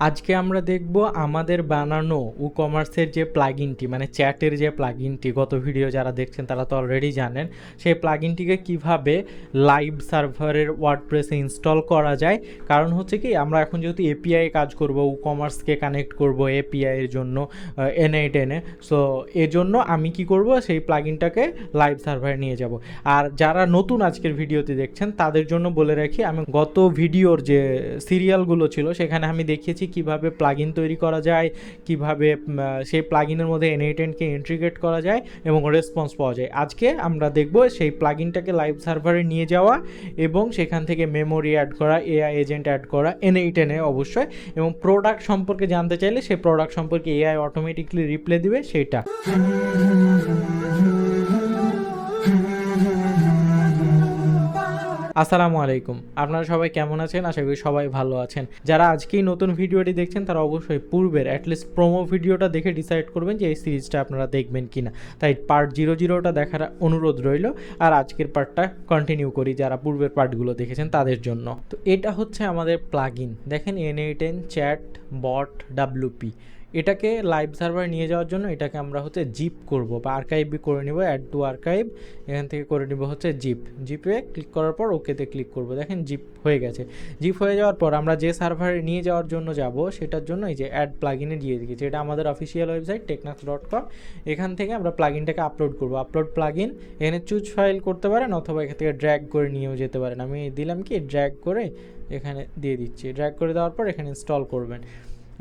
আজকে আমরা দেখব আমাদের বানানো ই কমার্সের যে প্লাগইনটি মানে চ্যাটের যে প্লাগইনটি গত ভিডিও যারা দেখছেন তারা তো অলরেডি জানেন। সেই প্লাগইনটিকে কীভাবে লাইভ সার্ভারের ওয়ার্ডপ্রেসে ইনস্টল করা যায়? কারণ হচ্ছে কি, আমরা এখন যেহেতু এপিআই কাজ করব ই কমার্সকে কানেক্ট করব এপিআই এর জন্য এনএ টেনে সো এজন্য আমি কি করব, সেই প্লাগইনটাকে লাইভ সার্ভারে নিয়ে যাব। আর যারা নতুন আজকের ভিডিওতে দেখছেন, তাদের জন্য বলে রাখি, আমি গত ভিডিওর যে সিরিয়ালগুলো ছিল, সেখানে আমি দেখিয়েছি কীভাবে প্লাগইন তৈরি করা যায়, কীভাবে সেই প্লাগইনের মধ্যে এনএটেনকে ইন্টিগ্রেট করা যায় এবং রেসপন্স পাওয়া যায়। আজকে আমরা দেখব সেই প্লাগইনটাকে লাইভ সার্ভারে নিয়ে যাওয়া এবং সেখান থেকে মেমোরি অ্যাড করা এআই এজেন্ট অ্যাড করা এনএইটেনে অবশ্যই এবং প্রোডাক্ট সম্পর্কে জানতে চাইলে সেই প্রোডাক্ট সম্পর্কে এআই অটোমেটিকলি রিপ্লে দিবে, সেটা। আসসালামু আলাইকুম। আপনারা সবাই কেমন আছেন? আশা করি সবাই ভালো আছেন। যারা আজকেই নতুন ভিডিওটি দেখছেন, তারা অবশ্যই পূর্বের অ্যাটলিস্ট প্রোমো ভিডিওটা দেখে ডিসাইড করবেন যে এই সিরিজটা আপনারা দেখবেন কিনা। তাই পার্ট জিরো জিরোটা দেখার অনুরোধ রইল। আর আজকের পার্টটা কন্টিনিউ করি যারা পূর্বের পার্টগুলো দেখেছেন তাদের জন্য। তো এটা হচ্ছে আমাদের প্লাগ ইন দেখেন N eighteen chat bot WP এটাকে লাইভ সার্ভারে নিয়ে যাওয়ার জন্য এটাকে আমরা হচ্ছে জিপ করব বা আর্কাইভ করে নিব অ্যাড টু আর্কাইভ এখান থেকে করে নিব হচ্ছে জিপ জিপে ক্লিক করার পর ওকেতে ক্লিক করব। দেখেন জিপ হয়ে গেছে। জিপ হয়ে যাওয়ার পর আমরা যে সার্ভারে নিয়ে যাওয়ার জন্য যাব, সেটার জন্য এই যে অ্যাড প্লাগিনে দিয়ে দিয়েছি। এটা আমাদের অফিসিয়াল ওয়েবসাইট টেকনাক্স ডট কম এখান থেকে আমরা প্লাগিনটাকে আপলোড করব। আপলোড প্লাগিন এখানে চুজ ফাইল করতে পারেন অথবা এখান থেকে ড্র্যাগ করে নিয়েও যেতে পারেন। আমি দিলাম কি ড্র্যাগ করে এখানে দিয়ে দিচ্ছি। ড্র্যাগ করে দেওয়ার পর এখানে ইনস্টল করবেন।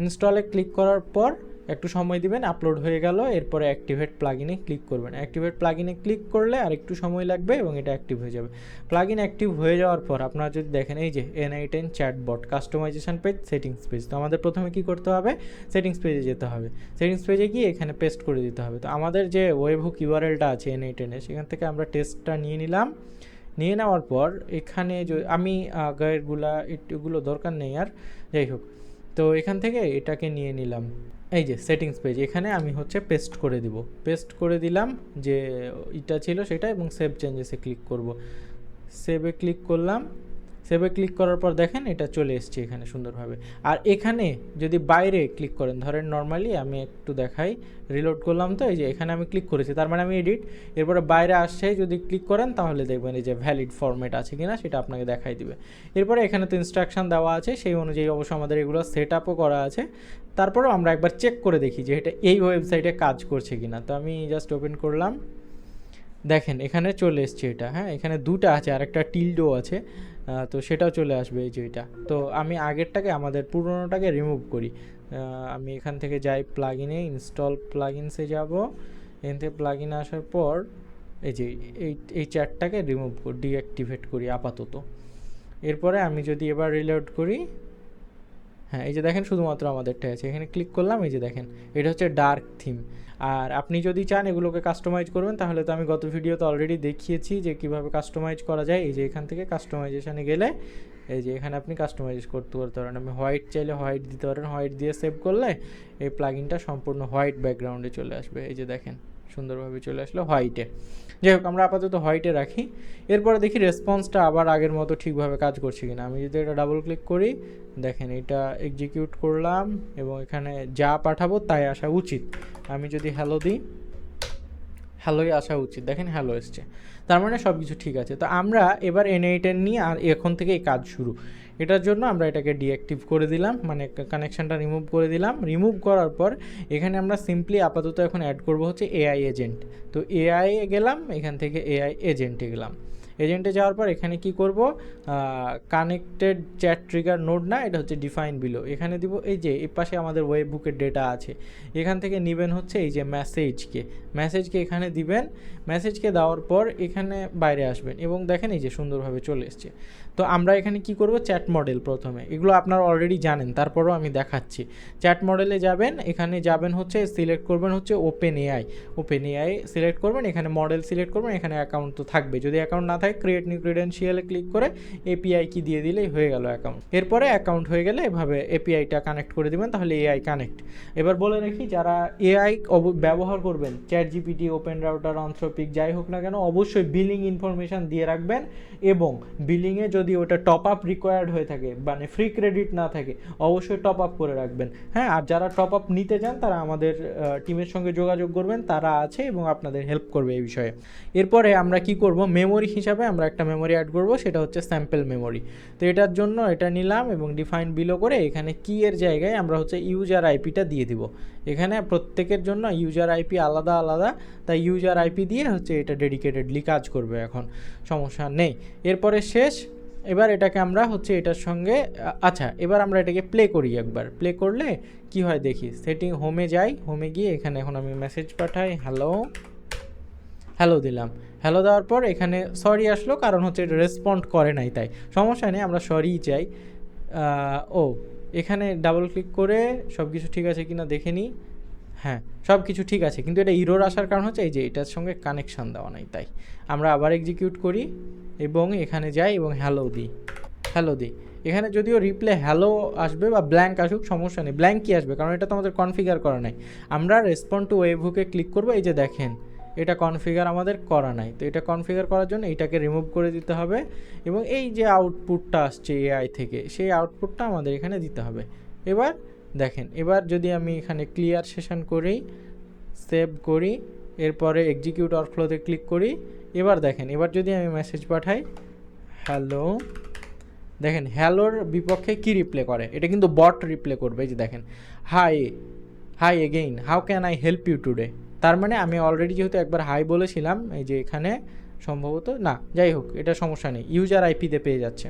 ইনস্টলে ক্লিক করার পর একটু সময় দিবেন আপলোড হয়ে গেল, এরপরে অ্যাক্টিভেট প্লাগিনে ক্লিক করবেন। অ্যাক্টিভেট প্লাগিনে ক্লিক করলে আর একটু সময় লাগবে এবং এটা অ্যাক্টিভ হয়ে যাবে। প্লাগিন অ্যাক্টিভ হয়ে যাওয়ার পর আপনারা যদি দেখেন, এই যে N I ten chatbot customisation page settings page তো আমাদের প্রথমে কি করতে হবে? সেটিংস পেজে যেতে হবে। সেটিংস পেজে গিয়ে এখানে পেস্ট করে দিতে হবে। তো আমাদের যে ওয়েবহুক ইউআরএলটা আছে এন আই টেনে সেখান থেকে আমরা টেস্টটা নিয়ে নিলাম। নিয়ে নেওয়ার পর এখানে আমি গায়েরগুলা এগুলো দরকার নেই আর। যাই হোক তো এখান থেকে এটাকে নিয়ে নিলাম। এই যে সেটিংস পেজ এখানে আমি হচ্ছে পেস্ট করে দিব। পেস্ট করে দিলাম যে এটা ছিল সেটা এবং সেভ চেঞ্জেসে ক্লিক করব। সেভে ক্লিক করলাম সেভে ক্লিক করার পর দেখেন এটা চলে এসছে এখানে সুন্দরভাবে। আর এখানে যদি বাইরে ক্লিক করেন, ধরেন নর্মালি আমি একটু দেখাই রিলোড করলাম তো, এই যে এখানে আমি ক্লিক করেছি, তার মানে আমি এডিট এরপরে বাইরে আসছে, যদি ক্লিক করেন তাহলে দেখবেন এই যে ভ্যালিড ফরম্যাট আছে কিনা সেটা আপনাকে দেখাই দিবে। এরপরে এখানে তো ইনস্ট্রাকশন দেওয়া আছে, সেই অনুযায়ী অবশ্য আমাদের এগুলো সেট আপও করা আছে। তারপরেও আমরা একবার চেক করে দেখি যে এটা এই ওয়েবসাইটে কাজ করছে কিনা। তো আমি জাস্ট ওপেন করলাম। দেখেন এখানে চলে এসছে এটা হ্যাঁ এখানে দুটা আছে আর একটা টিল্ডো আছে। তো সেটাও চলে আসবে এই যে তো আমি আগেরটাকে, আমাদের পুরোনোটাকে রিমুভ করি। আমি এখান থেকে যাই প্লাগিনে ইনস্টল প্লাগিনসে যাব। যাব এখান থেকে প্লাগিন আসার পর, এই যে এই এই চ্যাটটাকে রিমুভ করি ডিঅ্যাক্টিভেট করি আপাতত। এরপরে আমি যদি এবার রিলোড করি হ্যাঁ এই যে দেখেন শুধুমাত্র আমাদেরটা আছে। এখানে ক্লিক করলাম, এই যে দেখেন, এটা হচ্ছে ডার্ক থিম আর আপনি যদি চান এগুলোকে কাস্টমাইজ করবেন, তাহলে তো আমি গত ভিডিওতে অলরেডি দেখিয়েছি যে কীভাবে কাস্টমাইজ করা যায়। এই যে এখান থেকে কাস্টমাইজেশনে গেলে, এই যে এখানে আপনি কাস্টমাইজ করতে করতে পারেন। আমি হোয়াইট চাইলে হোয়াইট দিতে পারেন। হোয়াইট দিয়ে সেভ করলে এই প্লাগিনটা সম্পূর্ণ হোয়াইট ব্যাকগ্রাউন্ডে চলে আসবে। এই যে দেখেন। সুন্দরভাবে চলে আসলো হোয়াইটে। যাই হোক, আমরা আপাতত হোয়াইটে রাখি। এরপরে দেখি রেসপন্সটা আবার আগের মতো ঠিকভাবে কাজ করছে কিনা। আমি যদি এটা ডাবল ক্লিক করি, দেখেন এটা এক্সিকিউট করলাম এবং এখানে যা পাঠাবো তাই আসা উচিত। আমি যদি হ্যালো দিই হ্যালোই আসা উচিত। দেখেন হ্যালো এসছে। তার মানে সব কিছু ঠিক আছে। তো আমরা এবার এন এইটেন নিয়ে আর এখন থেকে এই কাজ শুরু। এটার জন্য আমরা এটাকে ডিঅ্যাক্টিভ করে দিলাম মানে কানেকশানটা রিমুভ করে দিলাম। রিমুভ করার পর এখানে আমরা সিম্পলি আপাতত এখন অ্যাড করব হচ্ছে এআই এজেন্ট তো এআই এ গেলাম, এখান থেকে এআই এজেন্টে গেলাম। এজেন্টে যাওয়ার পর এখানে কি করব? কানেক্টেড চ্যাট ট্রিগার নোড না, এটা হচ্ছে ডিফাইন বিলো এখানে দিব এই যে, এই পাশে আমাদের ওয়েব বুকের ডেটা আছে। এখান থেকে নেবেন হচ্ছে এই যে মেসেজকে মেসেজকে এখানে দিবেন। মেসেজকে দেওয়ার পর এখানে বাইরে আসবেন এবং দেখেন এই যে সুন্দরভাবে চলে এসছে। তো আমরা এখানে কি করব? চ্যাট মডেল প্রথমে। এগুলো আপনারা অলরেডি জানেন, তারপরেও আমি দেখাচ্ছি। চ্যাট মডেলে যাবেন, এখানে যাবেন হচ্ছে সিলেক্ট করবেন হচ্ছে open AI open AI select করবেন, এখানে মডেল সিলেক্ট করবেন, এখানে অ্যাকাউন্ট তো থাকবে। যদি অ্যাকাউন্ট না থাকে ক্রিয়েট নিউ ক্রিডেন্সিয়ালে ক্লিক করে এপিআই কি দিয়ে দিলেই হয়ে গেল অ্যাকাউন্ট এরপরে অ্যাকাউন্ট হয়ে গেলে এভাবে এপিআইটা কানেক্ট করে দিবেন, তাহলে এআই কানেক্ট এবার বলে রাখি, যারা এআই ব্যবহার করবেন chat GPT open router Anthropic যাই হোক না কেন, অবশ্যই বিলিং ইনফরমেশান দিয়ে রাখবেন এবং বিলিংয়ে যদি যদি ওটা টপ আপ রিকোয়ার্ড হয়ে থাকে মানে ফ্রি ক্রেডিট না থাকে, অবশ্যই টপ আপ করে রাখবেন। হ্যাঁ আর যারা টপ আপ নিতে চান, তারা আমাদের টিমের সঙ্গে যোগাযোগ করবেন, তারা আছে এবং আপনাদের হেল্প করবে এই বিষয়ে। এরপরে আমরা কি করব? মেমোরি হিসাবে আমরা একটা মেমোরি অ্যাড করব, সেটা হচ্ছে স্যাম্পল মেমোরি তো এটার জন্য এটা নিলাম এবং ডিফাইন বিলো করে এখানে কি এর জায়গায় আমরা হচ্ছে ইউজার আইপিটা দিয়ে দিব। এখানে প্রত্যেকের জন্য ইউজার আইপি আলাদা আলাদা, তাই ইউজার আইপি দিয়ে হচ্ছে এটা ডেডিকেটেডলি কাজ করবে এখন, সমস্যা নেই। এরপরে শেষ এবার এটাকে আমরা হচ্ছে এটার সঙ্গে আচ্ছা এবার আমরা এটাকে প্লে করি একবার। প্লে করলে কি হয় দেখি সেটিং হোমে যাই হোমে গিয়ে এখানে এখন আমি মেসেজ পাঠাই হ্যালো হ্যালো দিলাম। হ্যালো দেওয়ার পর এখানে সরি আসলো, কারণ হচ্ছে এটা রেসপন্ড করে নাই তাই। সমস্যা নেই, আমরা সরিই চাই। ও, এখানে ডাবল ক্লিক করে সব কিছু ঠিক আছে কিনা দেখে নিই। হ্যাঁ সব কিছু ঠিক আছে, কিন্তু এটা ইরোর আসার কারণ হচ্ছে এই যে এটার সঙ্গে কানেকশান দেওয়া নাই, তাই। আমরা আবার এক্সিকিউট করি এবং এখানে যাই এবং হ্যালো দিই। হ্যালো দিই। এখানে যদিও রিপ্লে হ্যালো আসবে বা ব্ল্যাঙ্ক আসুক, সমস্যা নেই। ব্ল্যাঙ্ক কি আসবে? কারণ এটা তো আমাদের কনফিগার করা নাই। আমরা রেসপন্ড টু ওয়েব হুকে ক্লিক করব, এই যে দেখেন, এটা কনফিগার আমাদের করা নাই। তো এটা কনফিগার করার জন্য এটাকে রিমুভ করে দিতে হবে এবং এই যে আউটপুটটা আসছে এআই থেকে, সেই আউটপুটটা আমাদের এখানে দিতে হবে। এবার দেখেন, এবার যদি আমি এখানে ক্লিয়ার সেশন করি সেভ করি, এরপরে এক্সিকিউট অরফ্লোতে ক্লিক করি, এবার দেখেন, এবার যদি আমি মেসেজ পাঠাই হ্যালো দেখেন হ্যালোর বিপক্ষে কি রিপ্লে করে? এটা কিন্তু বট রিপ্লে করবে যে দেখেন hi hi again how can I help you today তার মানে আমি অলরেডি যেহেতু একবার হাই বলেছিলাম, এই যে এখানে সম্ভবত না, যাই হোক, এটা সমস্যা নেই ইউজার আইপিতে পেয়ে যাচ্ছে।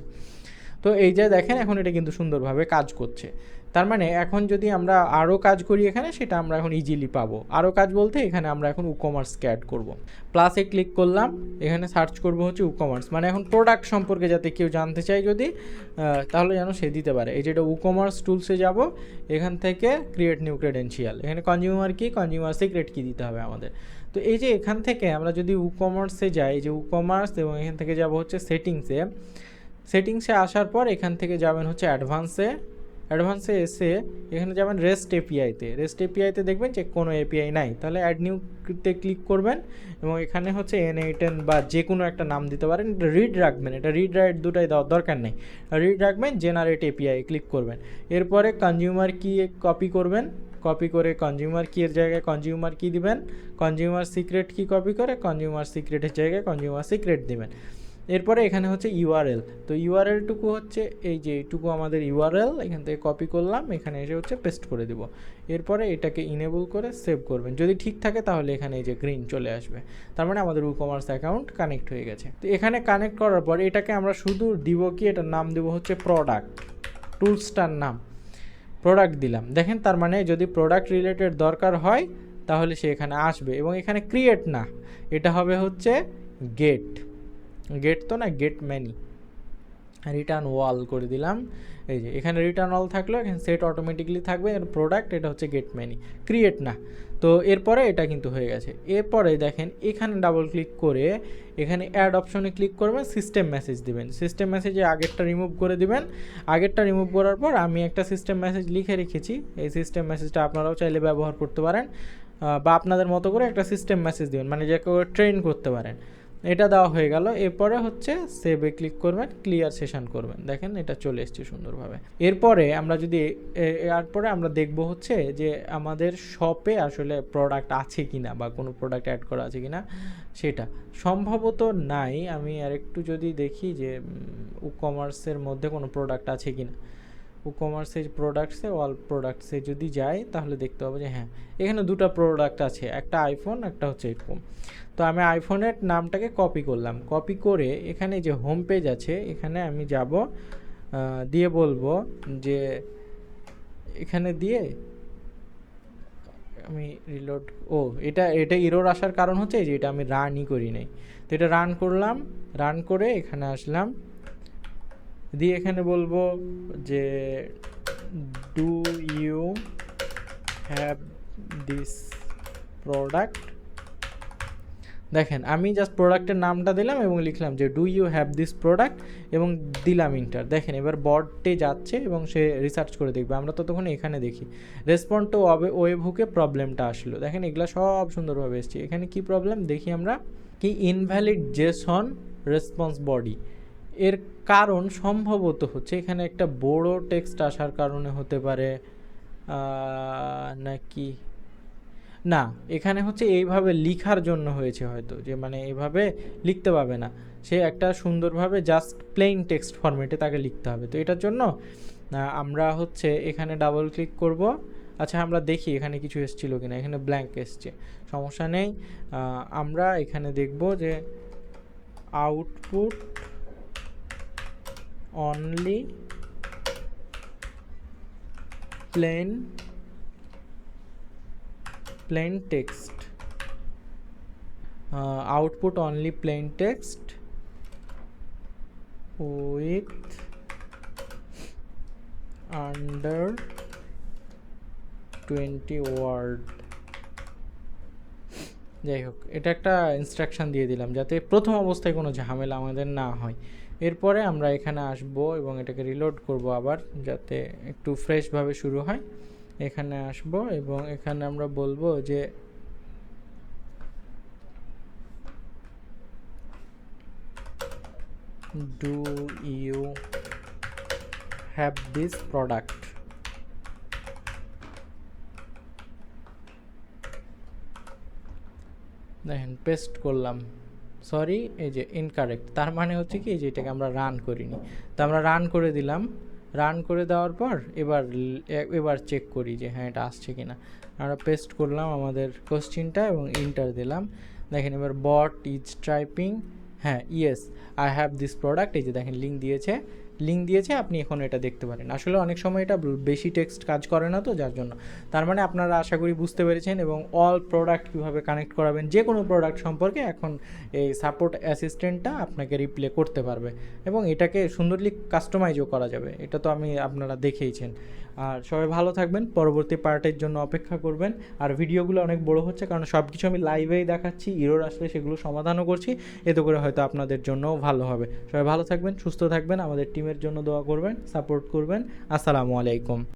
তো এই যে দেখেন, এখন এটা কিন্তু সুন্দরভাবে কাজ করছে। তার মানে এখন যদি আমরা আরও কাজ করি এখানে, সেটা আমরা এখন ইজিলি পাবো। আরও কাজ বলতে এখানে আমরা এখন উকমার্সকে অ্যাড করব। প্লাসে ক্লিক করলাম, এখানে সার্চ করব হচ্ছে উকমার্স মানে এখন প্রোডাক্ট সম্পর্কে যাতে কেউ জানতে চায় যদি তাহলে যেন সে দিতে পারে। এই যেটা উকমার্স টুলসে যাব, এখান থেকে ক্রিয়েট নিউ ক্রেডেন্সিয়াল এখানে consumer key consumer secret key দিতে হবে আমাদের। তো এই যে এখান থেকে আমরা যদি উকমার্সে যাই যে উকমার্স এবং এখান থেকে যাব হচ্ছে সেটিংসে সেটিংসে আসার পর এখান থেকে যাবেন হচ্ছে অ্যাডভান্সে। অ্যাডভান্সে এসে এখানে যাবেন রেস্ট এপিআইতে রেস্ট এপিআইতে দেখবেন যে কোনো এপিআই নাই। তাহলে অ্যাড নিউতে ক্লিক করবেন এবং এখানে হচ্ছে এন এইটেন বা যে কোনো একটা নাম দিতে পারেন। এটা রিড রাখবেন। এটা রিড রাইট দুটাই দেওয়ার দরকার নেই। রিড রাখবেন জেনারেট এপিআই ক্লিক করবেন। এরপরে কনজিউমার কি কপি করবেন। কপি করে কনজিউমার কি এর জায়গায় কনজিউমার কি দিবেন। কনজিউমার সিক্রেট কি কপি করে কনজিউমার সিক্রেটের জায়গায় কনজিউমার সিক্রেট দিবেন। এরপরে এখানে হচ্ছে ইউআরএল তো ইউআরএলটুকু হচ্ছে এই যে এইটুকু আমাদের ইউআরএল এখান থেকে কপি করলাম, এখানে এসে হচ্ছে পেস্ট করে দিব। এরপরে এটাকে ইনেবল করে সেভ করবেন। যদি ঠিক থাকে তাহলে এখানে এই যে গ্রিন চলে আসবে। তার মানে আমাদের ই কমার্স অ্যাকাউন্ট কানেক্ট হয়ে গেছে। তো এখানে কানেক্ট করার পর এটাকে আমরা শুধু দিব কি, এটার নাম দেবো হচ্ছে প্রোডাক্ট টুলসটার নাম। প্রোডাক্ট দিলাম। দেখেন তার মানে যদি প্রোডাক্ট রিলেটেড দরকার হয়, তাহলে সে এখানে আসবে। এবং এখানে ক্রিয়েট না। এটা হবে হচ্ছে গেট গেট তো না গেট ম্যানি রিটার্ন ওয়াল করে দিলাম। এই যে, এখানে রিটার্ন ওয়াল থাকল, এখানে সেট অটোমেটিকলি থাকবে। এর প্রোডাক্ট এটা হচ্ছে গেট ম্যানি ক্রিয়েট না। তো এরপরে এটা কিন্তু হয়ে গেছে। এরপরে দেখেন, এখানে ডাবল ক্লিক করে এখানে অ্যাড অপশনে ক্লিক করবেন সিস্টেম মেসেজ দিবেন। সিস্টেম মেসেজে আগেরটা রিমুভ করে দিবেন। আগেরটা রিমুভ করার পর আমি একটা সিস্টেম মেসেজ লিখে রেখেছি। এই সিস্টেম মেসেজটা আপনারাও চাইলে ব্যবহার করতে পারেন। বা আপনাদের মতো করে একটা সিস্টেম মেসেজ দিবেন। মানে যাকে ট্রেন করতে পারেন। এটা দেওয়া হয়ে গেল। এরপরে হচ্ছে সেভে ক্লিক করবেন ক্লিয়ার সেশন করবেন। দেখেন এটা চলে এসছে সুন্দরভাবে। এরপরে আমরা যদি এরপরে আমরা দেখব হচ্ছে যে আমাদের শপে আসলে প্রোডাক্ট আছে কি না বা কোনো প্রোডাক্ট অ্যাড করা আছে কি না সেটা। সম্ভবত নাই। আমি আরেকটু যদি দেখি যে ই কমার্সের মধ্যে কোনো প্রোডাক্ট আছে কিনা। ই কমার্সের প্রোডাক্টসে অল প্রোডাক্টসে যদি যাই তাহলে দেখতে হবে যে হ্যাঁ এখানে দুটো প্রোডাক্ট আছে, একটা আইফোন একটা হচ্ছে এরকম তো আমি আইফোনের নামটাকে কপি করলাম। কপি করে এখানে যে হোম পেজ আছে, এখানে আমি যাব দিয়ে বলব যে এখানে দিয়ে আমি রিলোড ও, এটা এটা ইরোর আসার কারণ হচ্ছে যে এটা আমি রানই করি নাই। তো এটা রান করলাম রান করে এখানে আসলাম। দিয়ে এখানে বলব যে do you have this product দেখেন, আমি জাস্ট প্রোডাক্টের নামটা দিলাম এবং লিখলাম যে do you have this product এবং দিলাম ইন্টার দেখেন, এবার বর্ডে যাচ্ছে এবং সে রিসার্চ করে দেখবে। আমরা তো তখন এখানে দেখি। রেসপন্ড টু ওয়েব হুকে প্রবলেমটা আসলো। দেখেন, এগুলো সব সুন্দরভাবে এসছে। এখানে কি প্রবলেম দেখি আমরা। কি ইনভ্যালিড জেসন রেসপন্স বডি এর কারণ সম্ভবত হচ্ছে এখানে একটা বড় টেক্সট আসার কারণে হতে পারে নাকি? না, এখানে হচ্ছে এইভাবে লিখার জন্য হয়েছে হয়তো, যে মানে এইভাবে লিখতে পাবে না। সে একটা সুন্দরভাবে জাস্ট প্লেন টেক্সট ফরম্যাটে তাকে লিখতে হবে। তো এটার জন্য আমরা হচ্ছে এখানে ডাবল ক্লিক করব। আচ্ছা আমরা দেখি এখানে কিছু এসেছিল কিনা। এখানে ব্ল্যাঙ্ক এসছে। সমস্যা নেই। আমরা এখানে দেখব যে output only plain plain text. Uh, output only plain text with under 20 word. যাই হোক এটা একটা ইনস্ট্রাকশন দিয়ে দিলাম যাতে প্রথম অবস্থায় কোনো ঝামেলা আমাদের না হয়। এরপরে আমরা এখানে আসব এবং এটাকে রিলোড করব আবার যাতে একটু ফ্রেশভাবে শুরু হয়। এখানে আসব এবং এখানে আমরা বলব যে do you have this product দেখেন পেস্ট করলাম। সরি এই যে ইনকারেক্ট তার মানে হচ্ছে কি যে এটাকে আমরা রান করিনি। তো আমরা রান করে দিলাম। রান করে দেওয়ার পর এবার এবার চেক করি যে হ্যাঁ এটা আসছে কি না আমরা পেস্ট করলাম আমাদের কোশ্চিনটা এবং ইন্টার দিলাম। দেখেন এবার বট ইজ টাইপিং হ্যাঁ yes I have this product এই যে দেখেন লিঙ্ক দিয়েছে। লিঙ্ক দিয়েছে, আপনি এখন এটা দেখতে পারেন। আসলে অনেক সময় এটা বেশি টেক্সট কাজ করে না তো, যার জন্য। তার মানে আপনারা আশা করি বুঝতে পেরেছেন এবং অল প্রোডাক্ট কীভাবে কানেক্ট করাবেন যে কোনো প্রোডাক্ট সম্পর্কে এখন এই সাপোর্ট অ্যাসিস্ট্যান্টটা আপনাকে রিপ্লে করতে পারবে এবং এটাকে সুন্দরলি কাস্টমাইজও করা যাবে। এটা তো আমি আপনারা দেখেইছেন। আর সবাই ভালো থাকবেন, পরবর্তী পার্টের জন্য অপেক্ষা করবেন। আর ভিডিওগুলো অনেক বড় হচ্ছে, কারণ সব কিছু আমি লাইভেই দেখাচ্ছি ইরোর আসলে সেগুলো সমাধানও করছি, এতে করে হয়তো আপনাদের জন্যও ভালো হবে। সবাই ভালো থাকবেন, সুস্থ থাকবেন, আমাদের টিমের জন্য দোয়া করবেন সাপোর্ট করবেন। আসসালামু আলাইকুম।